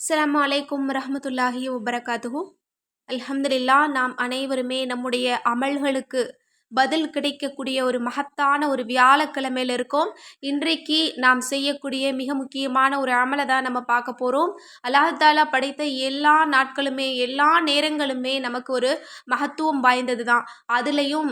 அஸ்லாம் அலைக்கும் ரஹமத்துல்லாஹி வபரகாத்துஹூ. அல்ஹம்துலில்லா நாம் அனைவருமே நம்முடைய அமல்களுக்கு பதில் கிடைக்கக்கூடிய ஒரு மகத்தான ஒரு வியாழக்கிழமையில் இருக்கோம். இன்றைக்கு நாம் செய்யக்கூடிய மிக முக்கியமான ஒரு அமலை தான் நம்ம பார்க்க போகிறோம் அல்லாஹாலா படைத்த எல்லா நாட்களுமே எல்லா நேரங்களுமே நமக்கு ஒரு மகத்துவம் வாய்ந்தது தான். அதுலேயும்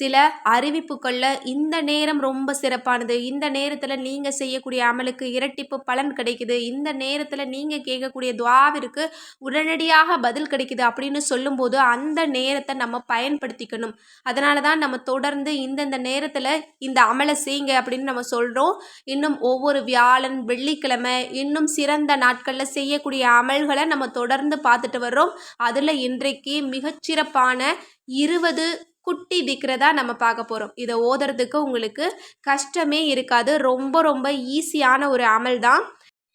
சில அறிவிப்புகளில் இந்த நேரம் ரொம்ப சிறப்பானது. இந்த நேரத்தில் நீங்கள் செய்யக்கூடிய அமலுக்கு இரட்டிப்பு பலன் கிடைக்குது. இந்த நேரத்தில் நீங்கள் கேட்கக்கூடிய துவாவிற்கு உடனடியாக பதில் கிடைக்குது அப்படின்னு சொல்லும்போது அந்த நேரத்தை நம்ம பயன்படுத்திக்கணும். அதனால தான் நம்ம தொடர்ந்து இந்தந்த நேரத்தில் இந்த அமலை செய்யுங்க அப்படின்னு நம்ம சொல்கிறோம் இன்னும் ஒவ்வொரு வியாழன் வெள்ளிக்கிழமை இன்னும் சிறந்த நாட்களில் செய்யக்கூடிய அமல்களை நம்ம தொடர்ந்து பார்த்துட்டு வர்றோம். அதில் இன்றைக்கு மிகச்சிறப்பான இருபது குட்டி திக்கிறதா நம்ம பார்க்க போகிறோம் இதை ஓதுறதுக்கு உங்களுக்கு கஷ்டமே இருக்காது. ரொம்ப ரொம்ப ஈஸியான ஒரு அமல் தான்.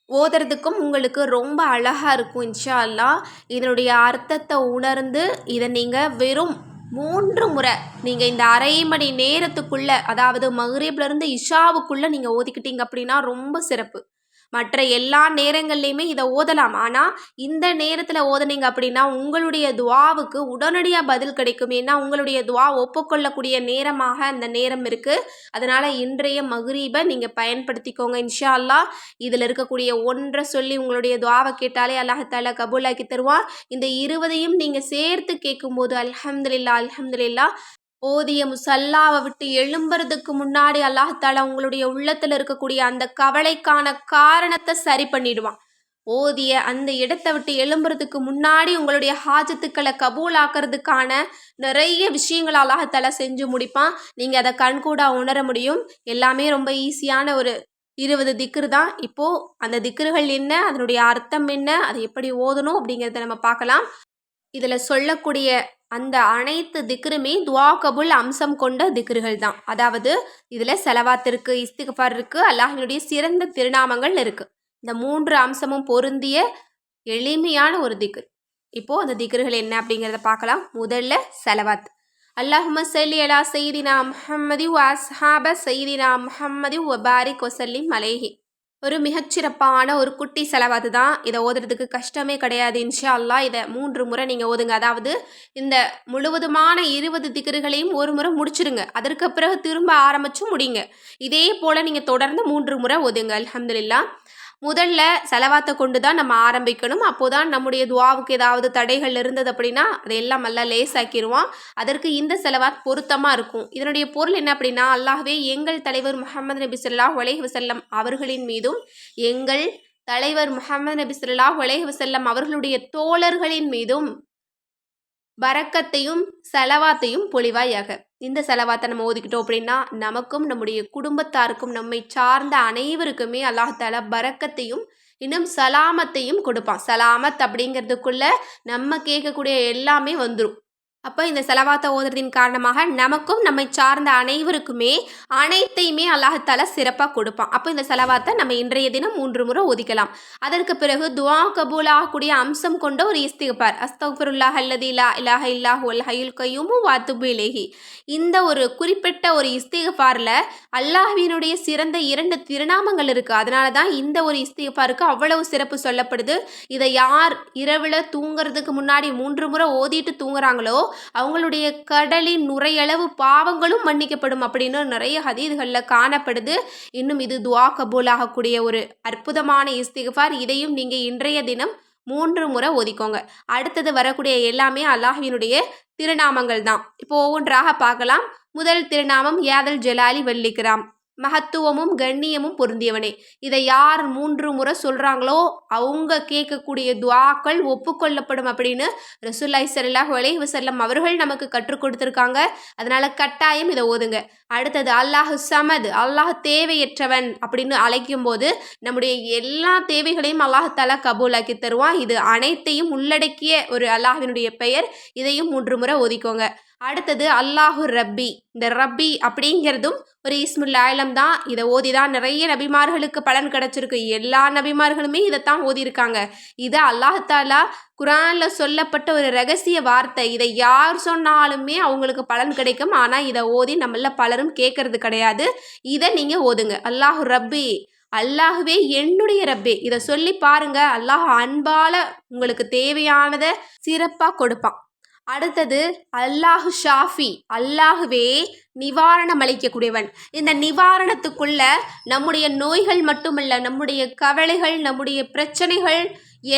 ஓதுறதுக்கும் உங்களுக்கு ரொம்ப அழகாக இருக்கும் இன்ஷா அல்லா இதனுடைய அர்த்தத்தை உணர்ந்து இதை நீங்கள் வெறும் மூன்று முறை நீங்கள் இந்த அரை மணி நேரத்துக்குள்ளே அதாவது மகரீப்லேருந்து இஷாவுக்குள்ளே நீங்கள் ஓதிக்கிட்டீங்க அப்படின்னா ரொம்ப சிறப்பு. மற்ற எல்லா நேரங்கள்லையுமே இதை ஓதலாம். ஆனால் இந்த நேரத்தில் ஓதுனீங்க அப்படின்னா உங்களுடைய துவாவுக்கு உடனடியாக பதில் கிடைக்கும். ஏன்னா உங்களுடைய துவா ஒப்புக்கொள்ளக்கூடிய நேரமாக அந்த நேரம் இருக்குது அதனால் இன்றைய மகுரீபை நீங்கள் பயன்படுத்திக்கோங்க. இன்ஷா அல்லா இதில் இருக்கக்கூடிய ஒன்றை சொல்லி உங்களுடைய துவாவை கேட்டாலே அல்லாஹால கபூலாக்கி தருவான். இந்த இருபதையும் நீங்கள் சேர்த்து கேட்கும்போது அல்ஹம்துலில்லா அல்ஹம்துலில்லா ஓதிய முசல்லாவை விட்டு எழும்புறதுக்கு முன்னாடி அல்லாஹால உங்களுடைய உள்ளத்தில் இருக்கக்கூடிய அந்த கவலைக்கான காரணத்தை சரி பண்ணிடுவான். ஓதிய அந்த இடத்தை விட்டு எழும்புறதுக்கு முன்னாடி உங்களுடைய ஹாஜத்துக்களை கபூலாக்குறதுக்கான நிறைய விஷயங்கள் அல்லாஹத்தால செஞ்சு முடிப்பான். நீங்கள் அதை கண்கூடா உணர முடியும். எல்லாமே ரொம்ப ஈஸியான ஒரு இருபது திக்ரு தான். இப்போது அந்த திக்ருகள் என்ன? அதனுடைய அர்த்தம் என்ன? அதை எப்படி ஓதணும் அப்படிங்கிறத நம்ம பார்க்கலாம். இதில் சொல்லக்கூடிய அந்த அனைத்து திக்ருமே துவா கபுல் அம்சம் கொண்ட திக்ருகள் தான். அதாவது இதில் செலவாத்திற்கு இஸ்திகஃபார் இருக்குது அல்லாஹினுடைய சிறந்த திருநாமங்கள் இருக்குது இந்த மூன்று அம்சமும் பொருந்திய எளிமையான ஒரு திக்ரு. இப்போது அந்த திக்ருகள் என்ன அப்படிங்கிறத பார்க்கலாம். முதல்ல செலவாத். அல்லாஹும சல்லி அலா செய்தினா முஹம்மதி வாஸ்ஹாப செய்தினா முஹம்மதி வபாரிக் கொசல்லி மலேஹி ஒரு மிகச்சிறப்பான ஒரு குட்டி செலவாது தான் இதை ஓதுறதுக்கு கஷ்டமே கிடையாது இன்ஷா அல்லா இதை மூன்று முறை நீங்கள் ஓதுங்க. அதாவது இந்த முழுவதுமான இருபது திகர்களையும் ஒரு முறை முடிச்சிருங்க. அதற்கு பிறகு திரும்ப ஆரம்பிச்சும் முடிங்க. இதே போல் நீங்கள் தொடர்ந்து மூன்று முறை ஓதுங்க. அலமதுல்லா முதல்ல செலவாத்தை கொண்டு தான் நம்ம ஆரம்பிக்கணும். அப்போ தான் நம்முடைய துவாவுக்கு ஏதாவது தடைகள் இருந்தது அப்படின்னா அதையெல்லாம் நல்லா லேசாக்கிடுவான் அதற்கு இந்த செலவாத் பொருத்தமாக இருக்கும். இதனுடைய பொருள் என்ன அப்படின்னா அல்லாஹவே எங்கள் தலைவர் முகமது நபி சொல்லா வலைஹ் வசல்லம் அவர்களின் மீதும் எங்கள் தலைவர் முகமது நபி சொல்லா வலைஹ் வசல்லம் அவர்களுடைய தோழர்களின் மீதும் வரக்கத்தையும் செலவாத்தையும் பொழிவாயாக. இந்த செலவாத்தை நம்ம ஓதிக்கிட்டோம் அப்படின்னா நமக்கும் நம்முடைய குடும்பத்தாருக்கும் நம்மை சார்ந்த அனைவருக்குமே அல்லாஹால பறக்கத்தையும் இன்னும் சலாமத்தையும் கொடுப்பான். சலாமத் அப்படிங்கிறதுக்குள்ள நம்ம கேட்கக்கூடிய எல்லாமே வந்துடும் அப்போ இந்த செலவாத்த ஓதுறதின் காரணமாக நமக்கும் நம்மை சார்ந்த அனைவருக்குமே அனைத்தையுமே அல்லாஹால சிறப்பாக கொடுப்பான். அப்போ இந்த செலவாத்தை நம்ம இன்றைய தினம் மூன்று முறை ஒதுக்கலாம் அதற்கு பிறகு துவா கபூல் ஆகக்கூடிய அம்சம் கொண்ட ஒரு இஸ்திகபார் அஸ்தஃபருல்லாஹ் அல்லது இல்லா இலாஹ இல்லாஹு அல் ஹயுல் கையுமும் வாத்துபு இலேஹி. இந்த ஒரு குறிப்பிட்ட ஒரு இஸ்திகபாரில் அல்லாஹ்வினுடைய சிறந்த இரண்டு திருநாமங்கள் இருக்குது அதனால தான் இந்த ஒரு இஸ்திகபாருக்கு அவ்வளவு சிறப்பு சொல்லப்படுது. இதை யார் இரவில் தூங்குறதுக்கு முன்னாடி மூன்று முறை ஓதிட்டு தூங்குறாங்களோ அவங்களுடைய கடலின் நுரையளவு பாவங்களும் மன்னிக்கப்படும் அப்படின்னு நிறைய ஹதீதுகளில் காணப்படுது. இன்னும் இது துவா கபூலாகக்கூடிய ஒரு அற்புதமான இஸ்திகஃபார். இதையும் நீங்கள் இன்றைய தினம் மூன்று முறை ஒதுக்கோங்க அடுத்தது வரக்கூடிய எல்லாமே அல்லாஹினுடைய திருநாமங்கள் தான். இப்போ ஒவ்வொன்றாக பார்க்கலாம். முதல் திருநாமம் யாதல் ஜலாலி வள்ளிக்கிறாம் மகத்துவமும் கண்ணியமும் பொருந்தியவனே. இதை யார் மூன்று முறை சொல்கிறாங்களோ அவங்க கேட்கக்கூடிய துவாக்கள் ஒப்புக்கொள்ளப்படும் அப்படின்னு ரசூல்லாய் சல்லாஹ் அலைஹி வசல்லம் அவர்கள் நமக்கு கற்றுக் கொடுத்துருக்காங்க. அதனால் கட்டாயம் இதை ஓதுங்க. அடுத்தது அல்லாஹ் சமது அல்லாஹ் தேவையற்றவன் அப்படின்னு அழைக்கும் போது நம்முடைய எல்லா தேவைகளையும் அல்லாஹால கபூலாக்கி தருவான். இது அனைத்தையும் உள்ளடக்கிய ஒரு அல்லாஹினுடைய பெயர். இதையும் மூன்று முறை ஓதிக்கோங்க. அடுத்தது அல்லாஹு ரப்பி. இந்த ரப்பி அப்படிங்கிறதும் ஒரு இஸ்முல் ஆயிலம் தான். இதை ஓதி தான் நிறைய நபிமார்களுக்கு பலன் கிடச்சிருக்கு. எல்லா நபிமார்களுமே இதைத்தான் ஓதியிருக்காங்க. இதை அல்லாஹாலா குரானில் சொல்லப்பட்ட ஒரு ரகசிய வார்த்தை. இதை யார் சொன்னாலுமே அவங்களுக்கு பலன் கிடைக்கும். ஆனால் இதை ஓதி நம்மள பலரும் கேட்கறது கிடையாது. இதை நீங்கள் ஓதுங்க. அல்லாஹு ரப்பி. அல்லாஹுவே என்னுடைய ரப்பே. இதை சொல்லி பாருங்க. அல்லாஹ் அன்பால உங்களுக்கு தேவையானதை சிறப்பாக கொடுப்பான். அடுத்தது அல்லாஹு ஷாஃபி அல்லாஹுவே நிவாரணம் அளிக்கக்கூடியவன் இந்த நிவாரணத்துக்குள்ள நம்முடைய நோய்கள் மட்டுமல்ல நம்முடைய கவலைகள் நம்முடைய பிரச்சனைகள்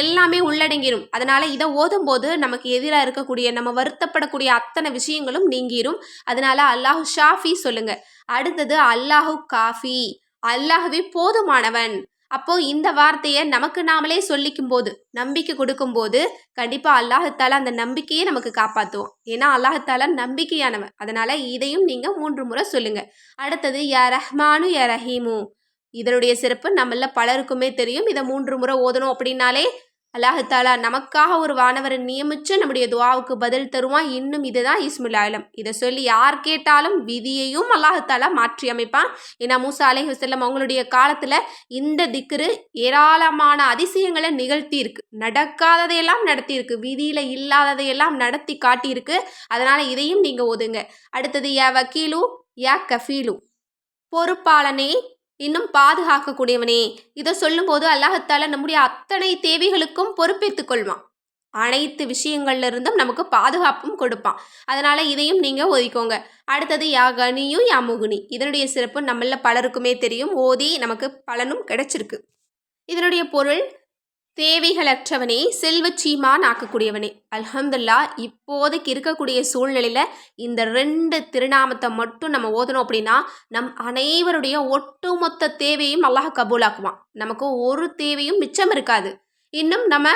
எல்லாமே உள்ளடங்கிடும் அதனால் இதை ஓதும்போது நமக்கு எதிராக இருக்கக்கூடிய நம்ம வருத்தப்படக்கூடிய அத்தனை விஷயங்களும் நீங்கிரும். அதனால் அல்லாஹு ஷாஃபி சொல்லுங்கள் அடுத்தது அல்லாஹு காஃபி. அல்லாஹுவே போதுமானவன். அப்போ இந்த வார்த்தையை நமக்கு நாமளே சொல்லிக்கும் போது நம்பிக்கை கொடுக்கும்போது கண்டிப்பாக அல்லாஹத்தால அந்த நம்பிக்கையை நமக்கு காப்பாற்றுவோம் ஏன்னா அல்லாஹத்தால நம்பிக்கையானவன். அதனால இதையும் நீங்கள் மூன்று முறை சொல்லுங்க. அடுத்தது யா ரஹ்மானு யா ரஹீமு. இதனுடைய சிறப்பு நம்மள பலருக்குமே தெரியும். இதை மூன்று முறை ஓதணும் அப்படின்னாலே அல்லாஹாலா நமக்காக ஒரு வானவரை நியமிச்சு நம்முடைய துவாவுக்கு பதில் தருவான் இன்னும் இதுதான் இஸ்முல் ஆலம். இதை சொல்லி யார் கேட்டாலும் விதியையும் அல்லாஹாலா மாற்றி அமைப்பான். ஏன்னா மூசா அலை வசல்லம் அவங்களுடைய காலத்தில் இந்த திக்ரு ஏராளமான அதிசயங்களை நிகழ்த்தி இருக்கு நடக்காததையெல்லாம் நடத்தியிருக்கு. விதியில் இல்லாததையெல்லாம் நடத்தி காட்டியிருக்கு. அதனால் இதையும் நீங்கள் ஓதுங்க அடுத்தது யா வக்கீலு யா கஃபீலு. பொறுப்பாளனே இன்னும் பாதுகாக்கக்கூடியவனே. இதை சொல்லும்போது அல்லாஹத்தால நம்முடைய அத்தனை தேவைகளுக்கும் பொறுப்பேற்றுக் கொள்வான். அனைத்து விஷயங்கள்ல இருந்தும் நமக்கு பாதுகாப்பும் கொடுப்பான். அதனால் இதையும் நீங்கள் ஒதுக்கோங்க அடுத்தது யா கனியும் யா முகுனி. இதனுடைய சிறப்பு நம்மள பலருக்குமே தெரியும். ஓதி நமக்கு பலனும் கிடைச்சிருக்கு. இதனுடைய பொருள் தேவைகளற்றவனே செல்வச்சீமான் ஆக்கக்கூடியவனே. அல்ஹம்துல்லா இப்போதைக்கு இருக்கக்கூடிய சூழ்நிலையில் இந்த ரெண்டு திருநாமத்தை மட்டும் நம்ம ஓதணும் அப்படின்னா நம் அனைவருடைய ஒட்டுமொத்த தேவையும் அல்லாஹ் கபூலாக்குவான். நமக்கு ஒரு தேவையும் மிச்சம் இருக்காது. இன்னும் நம்ம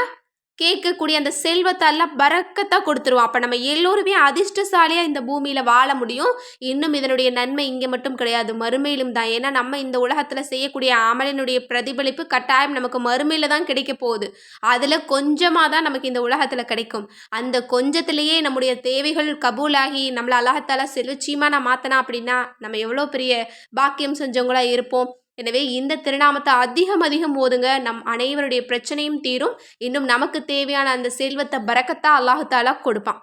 கேட்கக்கூடிய அந்த செல்வத்தெல்லாம் பறக்கத்தான் கொடுத்துருவோம் அப்போ நம்ம எல்லோருமே அதிர்ஷ்டசாலியாக இந்த பூமியில் வாழ முடியும். இன்னும் இதனுடைய நன்மை இங்கே மட்டும் கிடையாது மறுமையிலும் தான். ஏன்னா நம்ம இந்த உலகத்தில் செய்யக்கூடிய அமலினுடைய பிரதிபலிப்பு கட்டாயம் நமக்கு மறுமையில் தான் கிடைக்க போகுது. அதில் கொஞ்சமாக தான் நமக்கு இந்த உலகத்தில் கிடைக்கும். அந்த கொஞ்சத்திலேயே நம்முடைய தேவைகள் கபூலாகி நம்மளை அழகத்தால் செல்வச்சியமாக நான் மாற்றினா அப்படின்னா நம்ம எவ்வளோ பெரிய பாக்கியம் செஞ்சவங்களாக இருப்போம். எனவே இந்த திருநாமத்தை அதிகம் அதிகம் ஓதுங்க. நம் அனைவருடைய பிரச்சனையும் தீரும். இன்னும் நமக்கு தேவையான அந்த செல்வத்தை பறக்கத்தா அல்லாஹாலா கொடுப்பான்.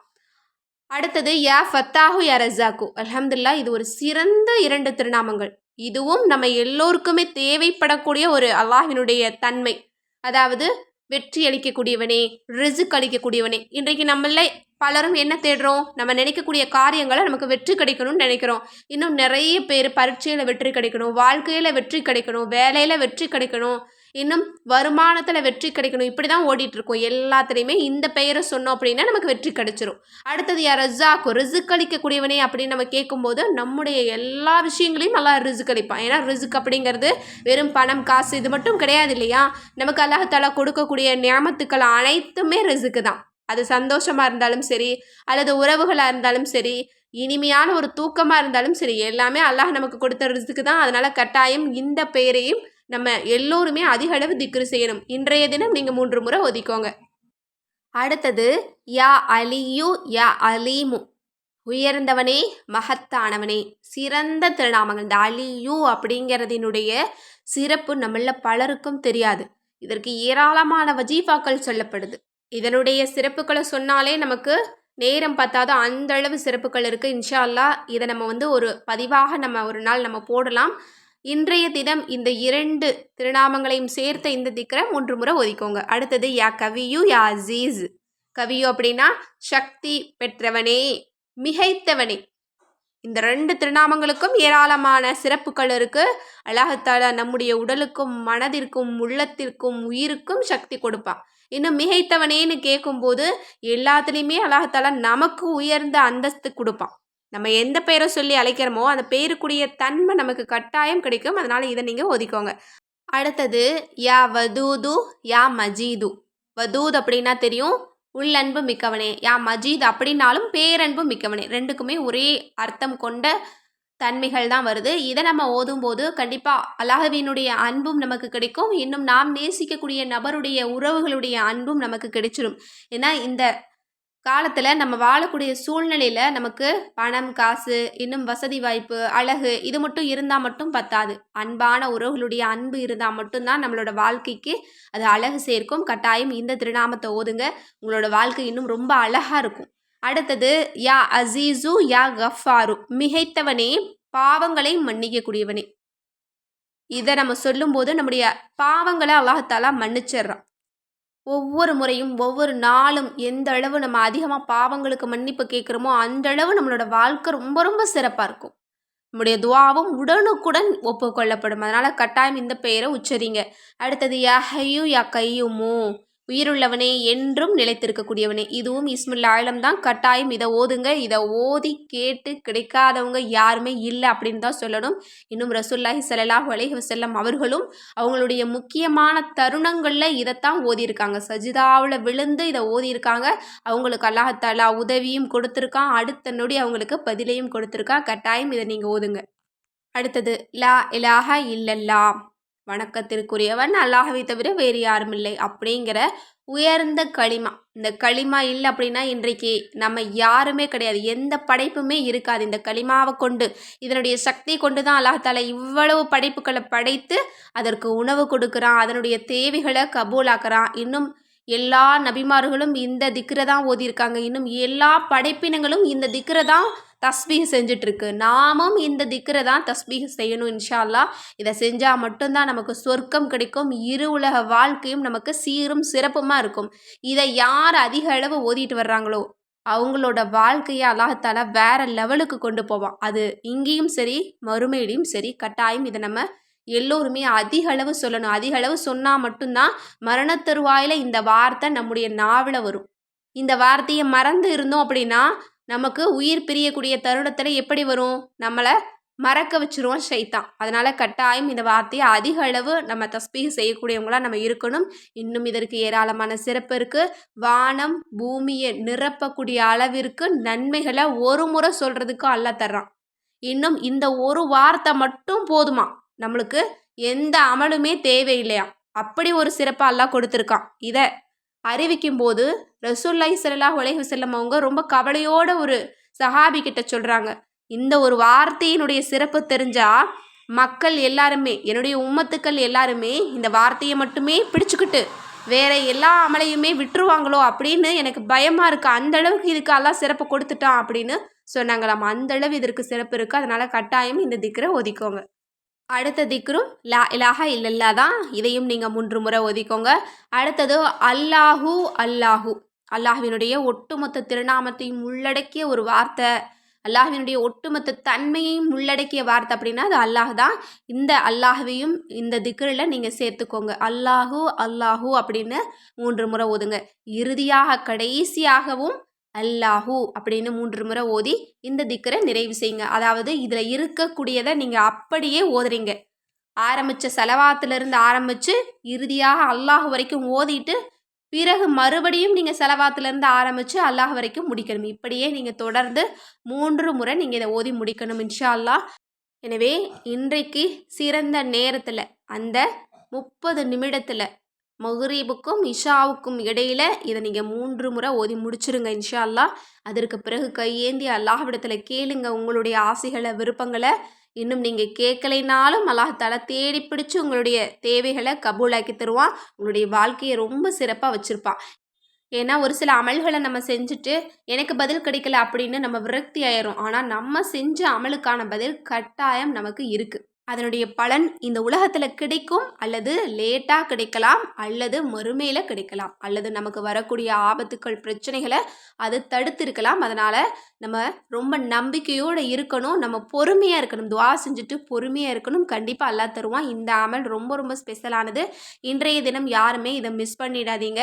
அடுத்தது யா ஃபத்தாஹு யா ரசாக்கு அலமதுல்லா இது ஒரு சிறந்த இரண்டு திருநாமங்கள். இதுவும் நம்ம எல்லோருக்குமே தேவைப்படக்கூடிய ஒரு அல்லாஹினுடைய தன்மை. அதாவது வெற்றி அளிக்கக்கூடியவனே ரிசுக் அளிக்கக்கூடியவனே. இன்றைக்கு நம்மள பலரும் என்ன தேடுறோம்? நம்ம நினைக்கக்கூடிய காரியங்களை நமக்கு வெற்றி கிடைக்கணும்னு நினைக்கிறோம். இன்னும் நிறைய பேர் பரீட்சையில் வெற்றி கிடைக்கணும் வாழ்க்கையில் வெற்றி கிடைக்கணும் வேலையில் வெற்றி கிடைக்கணும். இன்னும் வருமானத்தில் வெற்றி கிடைக்கணும். இப்படி தான் ஓடிட்டுருக்கோம். எல்லாத்துலேயுமே இந்த பெயரை சொன்னோம் அப்படின்னா நமக்கு வெற்றி கிடைச்சிரும். அடுத்தது யார்? ரஜாக்கு ரிசுக் அளிக்கக்கூடியவனே அப்படின்னு நம்ம கேட்கும்போது நம்முடைய எல்லா விஷயங்களையும் நல்லா ரிசுக் அளிப்பான். ஏன்னா ரிசுக் அப்படிங்கிறது வெறும் பணம் காசு இது மட்டும் கிடையாது இல்லையா? நமக்கு அல்லாஹாலா கொடுக்கக்கூடிய நியமத்துக்கள் அனைத்துமே ரிசுக்கு தான். அது சந்தோஷமாக இருந்தாலும் சரி அல்லது உறவுகளாக இருந்தாலும் சரி இனிமையான ஒரு தூக்கமாக இருந்தாலும் சரி எல்லாமே அல்லாஹ் நமக்கு கொடுத்த ரிசுக்கு தான். அதனால் கட்டாயம் இந்த பெயரையும் நம்ம எல்லோருமே அதிக அளவு திக்ரு செய்யணும். இன்றைய தினம் நீங்கள் மூன்று முறை ஒதுக்கோங்க. அடுத்தது யா அலியு யா அலீமு. உயர்ந்தவனே மகத்தானவனே. சிறந்த திருநாமங்கள். இந்த அலியு அப்படிங்கிறதினுடைய சிறப்பு நம்மள பலருக்கும் தெரியாது. இதற்கு ஏராளமான வஜீஃபாக்கள் சொல்லப்படுது. இதனுடைய சிறப்புகளை சொன்னாலே நமக்கு நேரம் பார்த்தாத அந்த அளவு சிறப்புகள் இருக்குது இன்ஷா அல்லா இதை நம்ம வந்து ஒரு பதிவாக நம்ம ஒரு நாள் நம்ம போடலாம். இன்றைய தினம் இந்த இரண்டு திருநாமங்களையும் சேர்த்த இந்த திக்கரம் மூன்று முறை ஒதுக்கோங்க அடுத்தது யா கவியு யா அசீஸ். கவியு அப்படின்னா சக்தி பெற்றவனே மிகைத்தவனே. இந்த ரெண்டு திருநாமங்களுக்கும் ஏராளமான சிறப்புகள் இருக்குது அழகத்தால நம்முடைய உடலுக்கும் மனதிற்கும் உள்ளத்திற்கும் உயிருக்கும் சக்தி கொடுப்பான். இன்னும் மிகைத்தவனேன்னு கேட்கும்போது எல்லாத்துலேயுமே அழகத்தால நமக்கு உயர்ந்த அந்தஸ்து கொடுப்பான். நம்ம எந்த பெயரை சொல்லி அழைக்கிறோமோ அந்த பெயருக்குரிய தன்மை நமக்கு கட்டாயம் கிடைக்கும். அதனால் இதை நீங்கள் ஒதுக்கோங்க. அடுத்தது யா வதூது யா மஜீது. வதூத் அப்படின்னா தெரியும் உள்ளன்பு மிக்கவனே. யா மஜீத் அப்படின்னாலும் பேரன்பு மிக்கவனே. ரெண்டுக்குமே ஒரே அர்த்தம் கொண்ட தன்மைகள் தான் வருது. இதை நம்ம ஓதும்போது கண்டிப்பாக அல்லாஹவினுடைய அன்பும் நமக்கு கிடைக்கும். இன்னும் நாம் நேசிக்கக்கூடிய நபருடைய உறவுகளுடைய அன்பும் நமக்கு கிடைச்சிடும் ஏன்னா இந்த காலத்தில் நம்ம வாழக்கூடிய சூழ்நிலையில் நமக்கு பணம் காசு இன்னும் வசதி வாய்ப்பு அழகு இது மட்டும் இருந்தால் மட்டும் பத்தாது. அன்பான உறவுகளுடைய அன்பு இருந்தால் மட்டும்தான் நம்மளோட வாழ்க்கைக்கு அது அழகு சேர்க்கும். கட்டாயம் இந்த திருநாமத்தை ஓதுங்க. உங்களோட வாழ்க்கை இன்னும் ரொம்ப அழகாக இருக்கும். அடுத்தது யா அசீசு யா கஃபாரு. மிகைத்தவனே பாவங்களை மன்னிக்கக்கூடியவனே. இதை நம்ம சொல்லும்போது நம்முடைய பாவங்களை அல்லாஹாலா மன்னிச்சிடுறான். ஒவ்வொரு முறையும் ஒவ்வொரு நாளும் எந்த அளவு நம்ம அதிகமாக பாவங்களுக்கு மன்னிப்பு கேட்குறோமோ அந்த அளவு நம்மளோட வாழ்க்கை ரொம்ப ரொம்ப சிறப்பாக இருக்கும். நம்முடைய துவாவும் உடனுக்குடன் ஒப்புக்கொள்ளப்படும். அதனால் கட்டாயம் இந்த பெயரை உச்சரிங்க. அடுத்தது யா ஹையு யா கையுமோ உயிருள்ளவனே என்றும் நிலைத்திருக்கக்கூடியவனே. இதுவும் இஸ்மில் ஆழம் தான். கட்டாயம் இதை ஓதுங்க இதை ஓதி கேட்டு கிடைக்காதவங்க யாருமே இல்லை அப்படின்னு தான் சொல்லணும். இன்னும் ரசுல்லாஹி சல்லாஹ் அலைஹி வசல்லம் அவர்களும் அவங்களுடைய முக்கியமான தருணங்களில் இதைத்தான் ஓதியிருக்காங்க. சஜிதாவில் விழுந்து இதை ஓதியிருக்காங்க. அவங்களுக்கு அல்லாஹாலா உதவியும் கொடுத்துருக்கான். அடுத்த நொடி அவங்களுக்கு பதிலையும் கொடுத்துருக்கான். கட்டாயம் இதை நீங்கள் ஓதுங்க. அடுத்தது லா இலாஹா இல்லல்லா. வணக்கத்திற்குரியவன். அல்லாஹவை தவிர வேறு யாரும் இல்லை. அப்படிங்கிற உயர்ந்த களிமா. இந்த களிமா இல்லை அப்படின்னா இன்றைக்கு நம்ம யாருமே கிடையாது. எந்த படைப்புமே இருக்காது. இந்த களிமாவை கொண்டு இதனுடைய சக்தி கொண்டு தான் அல்லாஹால இவ்வளவு படைப்புகளை படைத்து அதற்கு உணவு கொடுக்குறான். அதனுடைய தேவைகளை கபூலாக்குறான். இன்னும் எல்லா நபிமார்களும் இந்த திக்கரை தான் ஓதியிருக்காங்க. இன்னும் எல்லா படைப்பினங்களும் இந்த திக்கரை தான் தஸ்பீக செஞ்சிட்ருக்கு. நாமும் இந்த திக்கரை தான் தஸ்பீக செய்யணும் இன்ஷா அல்லா இதை செஞ்சால் மட்டும்தான் நமக்கு சொர்க்கம் கிடைக்கும் இரு உலக வாழ்க்கையும் நமக்கு சீரும் சிறப்புமாக இருக்கும். இதை யார் அதிக அளவு ஓதிட்டு வர்றாங்களோ அவங்களோட வாழ்க்கையை அல்லாஹால வேற லெவலுக்கு கொண்டு போவான். அது இங்கேயும் சரி மறுமையிலையும் சரி கட்டாயம் இதை நம்ம எல்லோருமே அதிக அளவு சொல்லணும். அதிக அளவு சொன்னால் மட்டும்தான் மரணத்தருவாயில் இந்த வார்த்தை நம்முடைய நாவில் வரும். இந்த வார்த்தையை மறந்து இருந்தோம் அப்படின்னா நமக்கு உயிர் பிரியக்கூடிய தருணத்தில் எப்படி வரும்? நம்மளை மறக்க வச்சுருவோம் ஷைத்தான் அதனால் கட்டாயம் இந்த வார்த்தையை அதிக அளவு நம்ம தஸ்பீக செய்யக்கூடியவங்களாக நம்ம இருக்கணும். இன்னும் இதற்கு ஏராளமான சிறப்பு இருக்குது வானம் பூமியை நிரப்பக்கூடிய அளவிற்கு நன்மைகளை ஒரு முறை சொல்கிறதுக்கு அல்ல தர்றான். இன்னும் இந்த ஒரு வார்த்தை மட்டும் போதுமா? நம்மளுக்கு எந்த அமலுமே தேவையில்லையா? அப்படி ஒரு சிறப்பாக எல்லாம் கொடுத்துருக்கான். இதை அறிவிக்கும் போது ரசூல்லாய் சல்லா உலக செல்லம் அவங்க ரொம்ப கவலையோட ஒரு சஹாபி கிட்ட சொல்கிறாங்க இந்த ஒரு வார்த்தையினுடைய சிறப்பு தெரிஞ்சா மக்கள் எல்லாருமே என்னுடைய உம்மத்துக்கள் எல்லாருமே இந்த வார்த்தையை மட்டுமே பிடிச்சுக்கிட்டு வேற எல்லா அமலையுமே விட்டுருவாங்களோ அப்படின்னு எனக்கு பயமாக இருக்குது அந்த அளவுக்கு இதுக்கு எல்லாம் சிறப்பு கொடுத்துட்டான் அப்படின்னு சொன்னாங்களாம். அந்த அளவு இதற்கு சிறப்பு இருக்குது அதனால் கட்டாயம் இந்த திக்கரை ஒதுக்கோங்க. அடுத்த திக்ரும் லா இலாக இல்லல்லா தான். இதையும் நீங்கள் மூன்று முறை ஒதுக்கோங்க. அடுத்தது அல்லாஹூ அல்லாஹூ. அல்லாஹ்வினுடைய ஒட்டுமொத்த திருநாமத்தையும் உள்ளடக்கிய ஒரு வார்த்தை. அல்லாஹ்வினுடைய ஒட்டுமொத்த தன்மையையும் உள்ளடக்கிய வார்த்தை அப்படின்னா அது அல்லாஹ் தான். இந்த அல்லாஹுவையும் இந்த திக்கரில் நீங்கள் சேர்த்துக்கோங்க. அல்லாஹூ அல்லாஹூ அப்படின்னு மூன்று முறை ஓதுங்க. இறுதியாக கடைசியாகவும் அல்லாஹூ அப்படின்னு மூன்று முறை ஓதி இந்த திக்கரை நிறைவு செய்யுங்க. அதாவது இதில் இருக்கக்கூடியதை நீங்கள் அப்படியே ஓதுறீங்க. ஆரம்பித்த செலவாத்திலிருந்து ஆரம்பித்து இறுதியாக அல்லாஹ் வரைக்கும் ஓதிட்டு பிறகு மறுபடியும் நீங்கள் செலவாத்துலேருந்து ஆரம்பித்து அல்லாஹ் வரைக்கும் முடிக்கணும். இப்படியே நீங்கள் தொடர்ந்து மூன்று முறை நீங்கள் இதை ஓதி முடிக்கணும் இன்ஷா அல்லாஹ் எனவே இன்றைக்கு சிறந்த நேரத்தில் அந்த முப்பது நிமிடத்தில் மகுரீபுக்கும் இஷாவுக்கும் இடையில இதை நீங்கள் மூன்று முறை ஓதி முடிச்சிருங்க இன்ஷா அல்லா அதற்கு பிறகு கையேந்தி அல்லாஹ்விடத்தில் கேளுங்க உங்களுடைய ஆசைகளை விருப்பங்களை. இன்னும் நீங்கள் கேட்கலைனாலும் அல்லாஹால தேடி பிடிச்சி உங்களுடைய தேவைகளை கபூலாக்கி தருவான். உங்களுடைய வாழ்க்கையை ரொம்ப சிறப்பாக வச்சுருப்பான். ஏன்னா ஒரு சில அமல்களை நம்ம செஞ்சுட்டு எனக்கு பதில் கிடைக்கல அப்படின்னு நம்ம விரக்தி ஆயிரும். ஆனால் நம்ம செஞ்ச அமலுக்கான பதில் கட்டாயம் நமக்கு இருக்குது அதனுடைய பலன் இந்த உலகத்தில் கிடைக்கும் அல்லது லேட்டாக கிடைக்கலாம் அல்லது மறுமையில் கிடைக்கலாம். அல்லது நமக்கு வரக்கூடிய ஆபத்துக்கள் பிரச்சனைகளை அது தடுத்திருக்கலாம். அதனால் நம்ம ரொம்ப நம்பிக்கையோடு இருக்கணும். நம்ம பொறுமையாக இருக்கணும். துவா செஞ்சுட்டு பொறுமையாக இருக்கணும். கண்டிப்பாக அல்லா தருவான். இந்த அமல் ரொம்ப ரொம்ப ஸ்பெஷலானது இன்றைய தினம் யாருமே இதை மிஸ் பண்ணிடாதீங்க.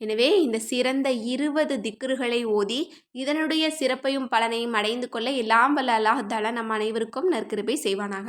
எனவே இந்த சிறந்த இருபது திக்குறுகளை ஓதி இதனுடைய சிறப்பையும் பலனையும் அடைந்து கொள்ள எல்லாம் வல்ல அல்லாஹால நம் அனைவருக்கும் நற்கிருபை செய்வானாக.